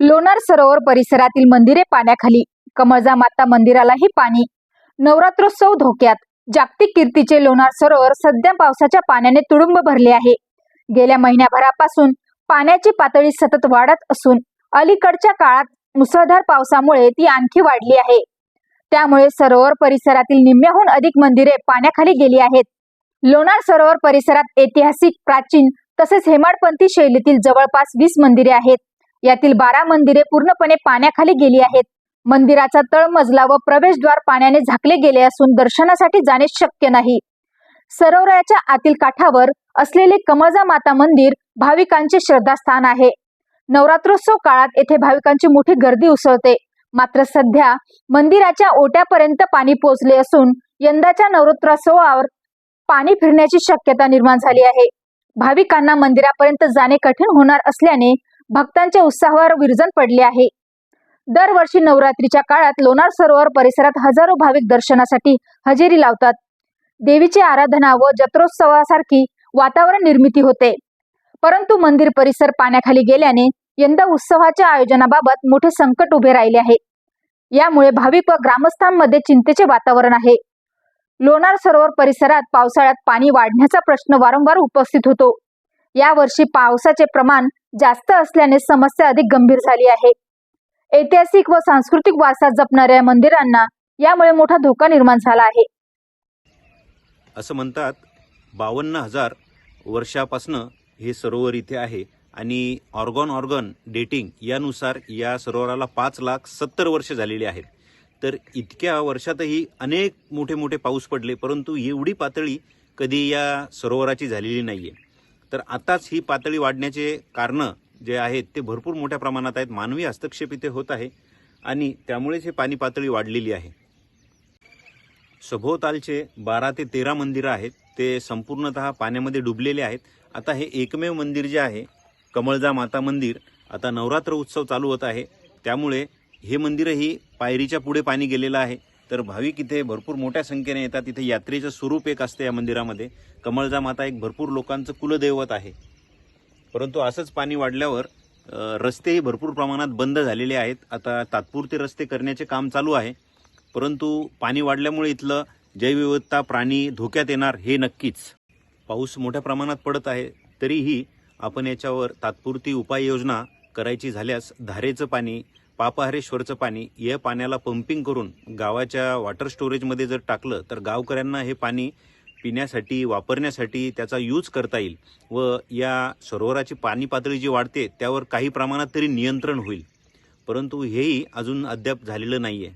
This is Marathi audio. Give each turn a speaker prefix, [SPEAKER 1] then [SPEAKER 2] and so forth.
[SPEAKER 1] लोणार सरोवर परिसरातील मंदिरे पाण्याखाली. कमळजा माता मंदिरालाही पाणी. नवरात्रोत्सव धोक्यात. जागतिक कीर्तीचे लोणार सरोवर सध्या पावसाच्या पाण्याने तुडुंब भरले आहे. गेल्या महिन्याभरापासून पाण्याची पातळी सतत वाढत असून अलीकडच्या काळात मुसळधार पावसामुळे ती आणखी वाढली आहे. त्यामुळे सरोवर परिसरातील निम्म्याहून अधिक मंदिरे पाण्याखाली गेली आहेत. लोणार सरोवर परिसरात ऐतिहासिक प्राचीन तसेच हेमाडपंथी शैलीतील जवळपास वीस मंदिरे आहेत. यातील बारा मंदिरे पूर्णपणे पाण्याखाली गेली आहेत. मंदिराचा तळमजला व प्रवेशद्वार पाण्याने झाकले गेले असून दर्शनासाठी जाणे शक्य नाही. सरोवराच्या आतील काठावर असलेले कमळजा माता मंदिर भाविकांचे श्रद्धास्थान आहे. नवरात्रोत्सव काळात येथे भाविकांची मोठी गर्दी उसळते. मात्र सध्या मंदिराच्या ओट्यापर्यंत पाणी पोचले असून यंदाच्या नवरात्रोत्सवावर पाणी फिरण्याची शक्यता निर्माण झाली आहे. भाविकांना मंदिरापर्यंत जाणे कठीण होणार असल्याने भक्तांच्या उत्साहावर विरजन पडले आहे. दरवर्षी नवरात्रीच्या काळात लोणार सरोवर परिसरात हजारो भाविक दर्शनासाठी हजेरी लावतात. देवीची आराधना व जत्रोत्सवासारखी वातावरण निर्मिती होते. परंतु मंदिर परिसर पाण्याखाली गेल्याने यंदा उत्सवाच्या आयोजनाबाबत मोठे संकट उभे राहिले आहे. यामुळे भाविक व ग्रामस्थांमध्ये चिंतेचे वातावरण आहे. लोणार सरोवर परिसरात पावसाळ्यात पाणी वाढण्याचा प्रश्न वारंवार उपस्थित होतो. यावर्षी पावसाचे प्रमाण जास्त असल्याने समस्या अधिक गंभीर झाली आहे. ऐतिहासिक व सांस्कृतिक वारसा जपणाऱ्या मंदिरांना यामुळे मोठा धोका निर्माण झाला आहे.
[SPEAKER 2] असं म्हणतात बावन्न हजार वर्षापासनं हे सरोवर इथे आहे आणि ऑर्गॉन ऑर्गन डेटिंग यानुसार या सरोवराला पाच लाख सत्तर वर्ष झालेली आहेत. तर इतक्या वर्षातही अनेक मोठे मोठे पाऊस पडले परंतु एवढी पातळी कधी या सरोवराची झालेली नाही आहे तर आताच ही पातळी वाढण्याचे कारणं जे आहेत ते भरपूर मोठ्या प्रमाणात आहेत. मानवी हस्तक्षेप इथे होत आहे आणि त्यामुळेच हे पाणी पातळी वाढलेली आहे. सभोवतालचे बारा ते तेरा मंदिरं आहेत. ते संपूर्णतः पाण्यामध्ये डुबलेले आहेत. आता हे एकमेव मंदिर जे आहे कमळजा माता मंदिर आता नवरात्र उत्सव चालू होत आहे. त्यामुळे हे मंदिरही पायरीच्या पुढे पाणी गेलेलं आहे. तर भाविक इथे भरपूर मोठ्या संख्येने येतात. इथे यात्रेचं स्वरूप एक असते या मंदिरामध्ये. कमळजा माता एक भरपूर लोकांचं कुलदैवत आहे. परंतु असंच पाणी वाढल्यावर रस्तेही भरपूर प्रमाणात बंद झालेले आहेत. आता तात्पुरते रस्ते करण्याचे काम चालू आहे. परंतु पाणी वाढल्यामुळे इथलं जैवविविधता प्राणी धोक्यात येणार हे नक्कीच. पाऊस मोठ्या प्रमाणात पडत आहे. तरीही आपण याच्यावर तात्पुरती उपाययोजना करायची झाल्यास धारेचं पाणी पापहरेश्वरचं पाणी या पाण्याला पंपिंग करून गावाच्या वॉटर स्टोरेजमध्ये जर टाकलं तर गावकऱ्यांना हे पाणी पिण्यासाठी वापरण्यासाठी त्याचा यूज करता येईल व या सरोवराची पाणी पातळी जी वाढते त्यावर काही प्रमाणात तरी नियंत्रण होईल. परंतु हेही अजून अद्याप झालेलं नाही आहे